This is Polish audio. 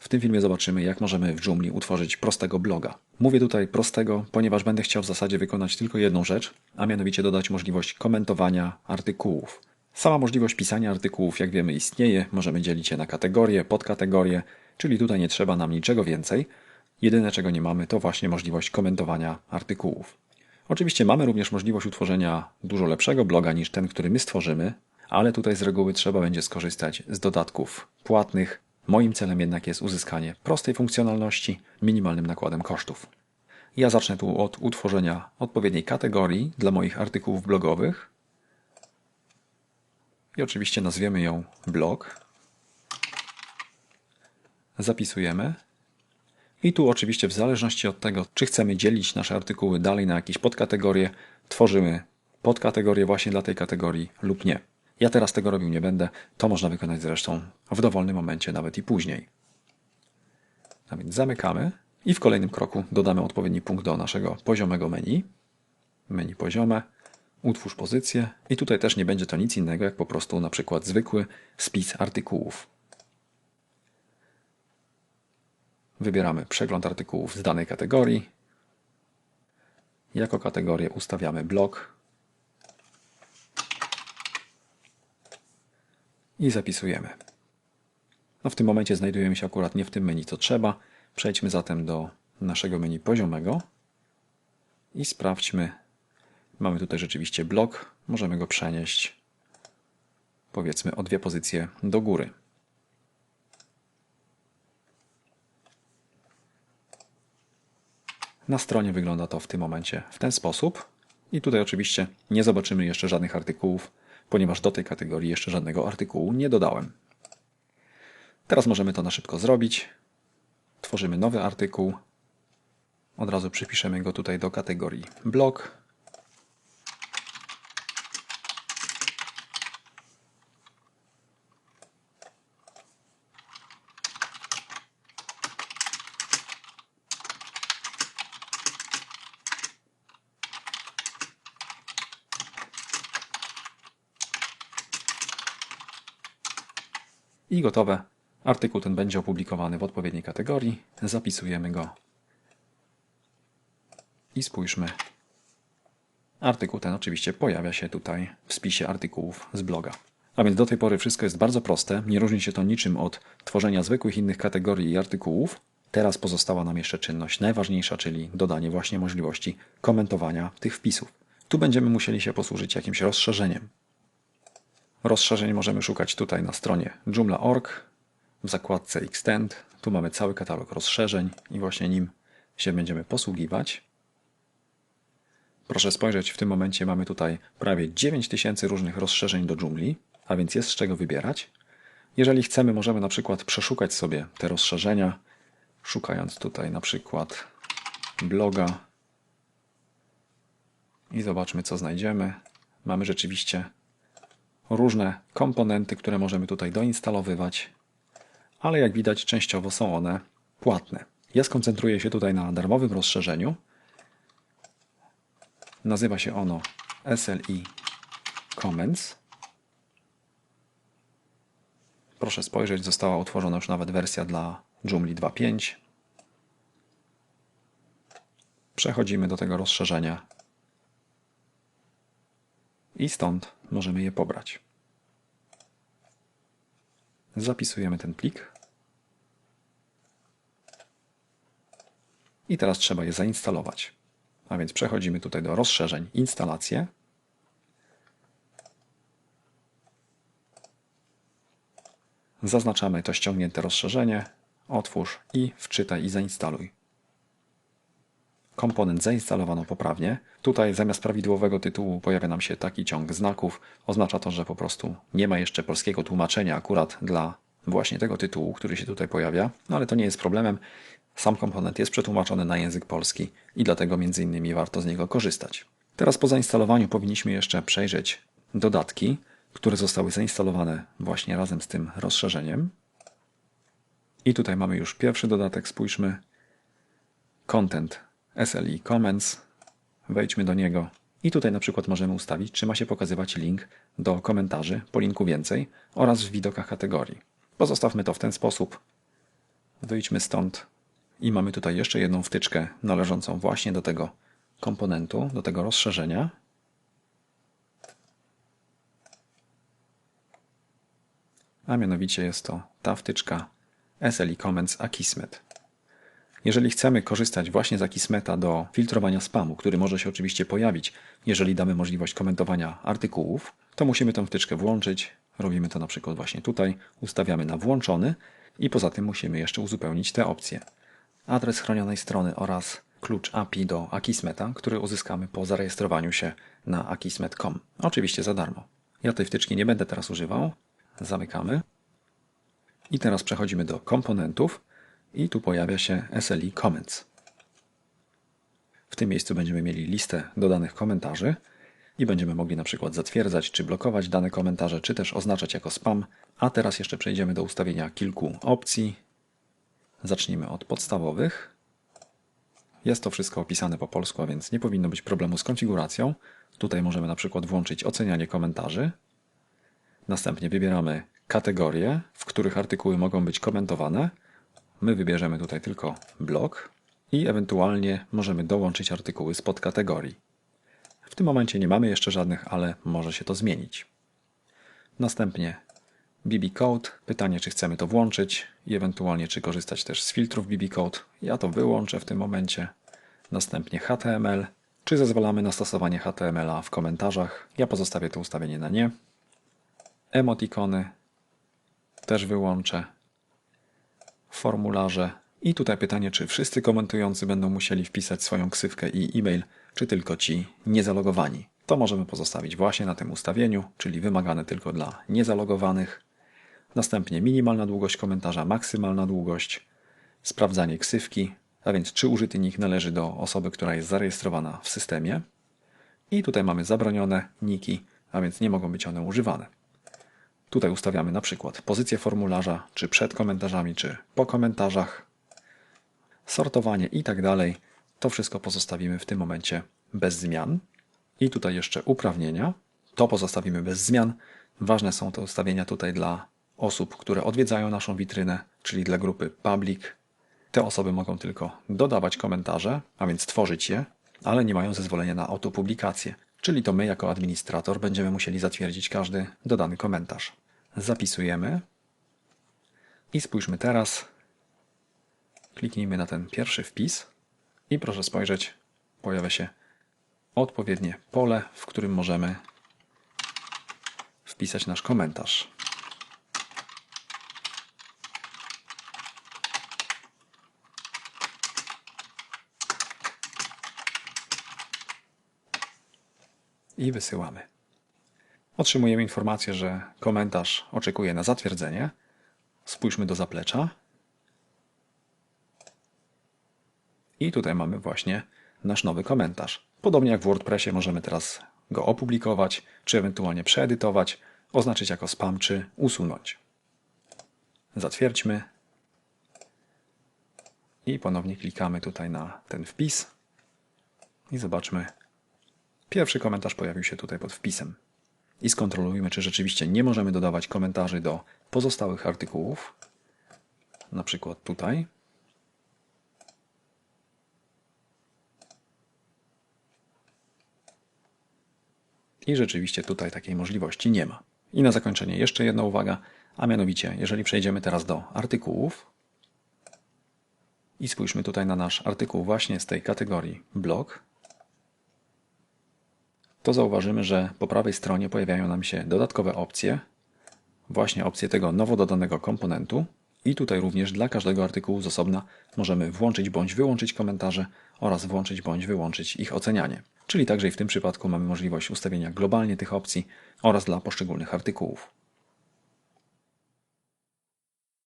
W tym filmie zobaczymy, jak możemy w Joomla utworzyć prostego bloga. Mówię tutaj prostego, ponieważ będę chciał w zasadzie wykonać tylko jedną rzecz, a mianowicie dodać możliwość komentowania artykułów. Sama możliwość pisania artykułów, jak wiemy, istnieje. Możemy dzielić je na kategorie, podkategorie, czyli tutaj nie trzeba nam niczego więcej. Jedyne, czego nie mamy, to właśnie możliwość komentowania artykułów. Oczywiście mamy również możliwość utworzenia dużo lepszego bloga niż ten, który my stworzymy, ale tutaj z reguły trzeba będzie skorzystać z dodatków płatnych. Moim celem jednak jest uzyskanie prostej funkcjonalności minimalnym nakładem kosztów. Ja zacznę tu od utworzenia odpowiedniej kategorii dla moich artykułów blogowych. I oczywiście nazwiemy ją blog. Zapisujemy. I tu oczywiście w zależności od tego, czy chcemy dzielić nasze artykuły dalej na jakieś podkategorie, tworzymy podkategorie właśnie dla tej kategorii lub nie. Ja teraz tego robił nie będę. To można wykonać zresztą w dowolnym momencie, nawet i później. A więc zamykamy i w kolejnym kroku dodamy odpowiedni punkt do naszego poziomego menu. Menu poziome, utwórz pozycję i tutaj też nie będzie to nic innego jak po prostu na przykład zwykły spis artykułów. Wybieramy przegląd artykułów z danej kategorii. Jako kategorię ustawiamy blok i zapisujemy. No w tym momencie znajdujemy się akurat nie w tym menu, co trzeba. Przejdźmy zatem do naszego menu poziomego i sprawdźmy. Mamy tutaj rzeczywiście blok. Możemy go przenieść powiedzmy o dwie pozycje do góry. Na stronie wygląda to w tym momencie w ten sposób. I tutaj oczywiście nie zobaczymy jeszcze żadnych artykułów, ponieważ do tej kategorii jeszcze żadnego artykułu nie dodałem. Teraz możemy to na szybko zrobić. Tworzymy nowy artykuł. Od razu przypiszemy go tutaj do kategorii blog. I gotowe. Artykuł ten będzie opublikowany w odpowiedniej kategorii. Zapisujemy go. I spójrzmy. Artykuł ten oczywiście pojawia się tutaj w spisie artykułów z bloga. A więc do tej pory wszystko jest bardzo proste. Nie różni się to niczym od tworzenia zwykłych innych kategorii i artykułów. Teraz pozostała nam jeszcze czynność najważniejsza, czyli dodanie właśnie możliwości komentowania tych wpisów. Tu będziemy musieli się posłużyć jakimś rozszerzeniem. Rozszerzeń możemy szukać tutaj na stronie joomla.org w zakładce Extend. Tu mamy cały katalog rozszerzeń i właśnie nim się będziemy posługiwać. Proszę spojrzeć, w tym momencie mamy tutaj prawie 9000 różnych rozszerzeń do Joomla, a więc jest z czego wybierać. Jeżeli chcemy, możemy na przykład przeszukać sobie te rozszerzenia, szukając tutaj na przykład bloga i zobaczmy, co znajdziemy. Mamy rzeczywiście różne komponenty, które możemy tutaj doinstalowywać, ale jak widać częściowo są one płatne. Ja skoncentruję się tutaj na darmowym rozszerzeniu. Nazywa się ono SLI Comments. Proszę spojrzeć, została utworzona już nawet wersja dla Joomla 2.5. Przechodzimy do tego rozszerzenia i stąd możemy je pobrać. Zapisujemy ten plik. I teraz trzeba je zainstalować. A więc przechodzimy tutaj do rozszerzeń, instalacje. Zaznaczamy to ściągnięte rozszerzenie, otwórz i wczytaj i zainstaluj komponent zainstalowano poprawnie. Tutaj zamiast prawidłowego tytułu pojawia nam się taki ciąg znaków. Oznacza to, że po prostu nie ma jeszcze polskiego tłumaczenia akurat dla właśnie tego tytułu, który się tutaj pojawia, no ale to nie jest problemem. Sam komponent jest przetłumaczony na język polski i dlatego między innymi warto z niego korzystać. Teraz po zainstalowaniu powinniśmy jeszcze przejrzeć dodatki, które zostały zainstalowane właśnie razem z tym rozszerzeniem. I tutaj mamy już pierwszy dodatek, spójrzmy. Content SLI Comments, wejdźmy do niego i tutaj na przykład możemy ustawić, czy ma się pokazywać link do komentarzy po linku więcej oraz w widokach kategorii. Pozostawmy to w ten sposób. Wyjdźmy stąd i mamy tutaj jeszcze jedną wtyczkę należącą właśnie do tego komponentu, do tego rozszerzenia. A mianowicie jest to ta wtyczka SLI Comments Akismet. Jeżeli chcemy korzystać właśnie z Akismeta do filtrowania spamu, który może się oczywiście pojawić, jeżeli damy możliwość komentowania artykułów, to musimy tę wtyczkę włączyć. Robimy to na przykład właśnie tutaj, ustawiamy na włączony i poza tym musimy jeszcze uzupełnić te opcje. Adres chronionej strony oraz klucz API do Akismeta, który uzyskamy po zarejestrowaniu się na akismet.com. Oczywiście za darmo. Ja tej wtyczki nie będę teraz używał. Zamykamy. I teraz przechodzimy do komponentów i tu pojawia się SLI Comments. W tym miejscu będziemy mieli listę dodanych komentarzy i będziemy mogli na przykład zatwierdzać czy blokować dane komentarze, czy też oznaczać jako spam. A teraz jeszcze przejdziemy do ustawienia kilku opcji. Zacznijmy od podstawowych. Jest to wszystko opisane po polsku, a więc nie powinno być problemu z konfiguracją. Tutaj możemy na przykład włączyć ocenianie komentarzy. Następnie wybieramy kategorie, w których artykuły mogą być komentowane. My wybierzemy tutaj tylko blog i ewentualnie możemy dołączyć artykuły z podkategorii. W tym momencie nie mamy jeszcze żadnych, ale może się to zmienić. Następnie BB Code, pytanie czy chcemy to włączyć i ewentualnie czy korzystać też z filtrów BB Code. Ja to wyłączę w tym momencie. Następnie HTML, czy zezwalamy na stosowanie HTML-a w komentarzach. Ja pozostawię to ustawienie na nie. Emotikony też wyłączę. Formularze i tutaj pytanie, czy wszyscy komentujący będą musieli wpisać swoją ksywkę i e-mail, czy tylko ci niezalogowani. To możemy pozostawić właśnie na tym ustawieniu, czyli wymagane tylko dla niezalogowanych. Następnie minimalna długość komentarza, maksymalna długość, sprawdzanie ksywki, a więc czy użyty nick należy do osoby, która jest zarejestrowana w systemie. I tutaj mamy zabronione niki, a więc nie mogą być one używane. Tutaj ustawiamy na przykład pozycję formularza, czy przed komentarzami, czy po komentarzach, sortowanie i tak dalej. To wszystko pozostawimy w tym momencie bez zmian. I tutaj jeszcze uprawnienia. To pozostawimy bez zmian. Ważne są te ustawienia tutaj dla osób, które odwiedzają naszą witrynę, czyli dla grupy public. Te osoby mogą tylko dodawać komentarze, a więc tworzyć je, ale nie mają zezwolenia na autopublikację. Czyli to my jako administrator będziemy musieli zatwierdzić każdy dodany komentarz. Zapisujemy i spójrzmy teraz. Kliknijmy na ten pierwszy wpis i proszę spojrzeć, pojawia się odpowiednie pole, w którym możemy wpisać nasz komentarz. I wysyłamy. Otrzymujemy informację, że komentarz oczekuje na zatwierdzenie. Spójrzmy do zaplecza. I tutaj mamy właśnie nasz nowy komentarz. Podobnie jak w WordPressie możemy teraz go opublikować, czy ewentualnie przeedytować, oznaczyć jako spam, czy usunąć. Zatwierdźmy. I ponownie klikamy tutaj na ten wpis. I zobaczmy. Pierwszy komentarz pojawił się tutaj pod wpisem. I skontrolujmy, czy rzeczywiście nie możemy dodawać komentarzy do pozostałych artykułów. Na przykład tutaj. I rzeczywiście tutaj takiej możliwości nie ma. I na zakończenie jeszcze jedna uwaga, a mianowicie, jeżeli przejdziemy teraz do artykułów i spójrzmy tutaj na nasz artykuł właśnie z tej kategorii blog, to zauważymy, że po prawej stronie pojawiają nam się dodatkowe opcje, właśnie opcje tego nowo dodanego komponentu i tutaj również dla każdego artykułu z osobna możemy włączyć bądź wyłączyć komentarze oraz włączyć bądź wyłączyć ich ocenianie. Czyli także i w tym przypadku mamy możliwość ustawienia globalnie tych opcji oraz dla poszczególnych artykułów.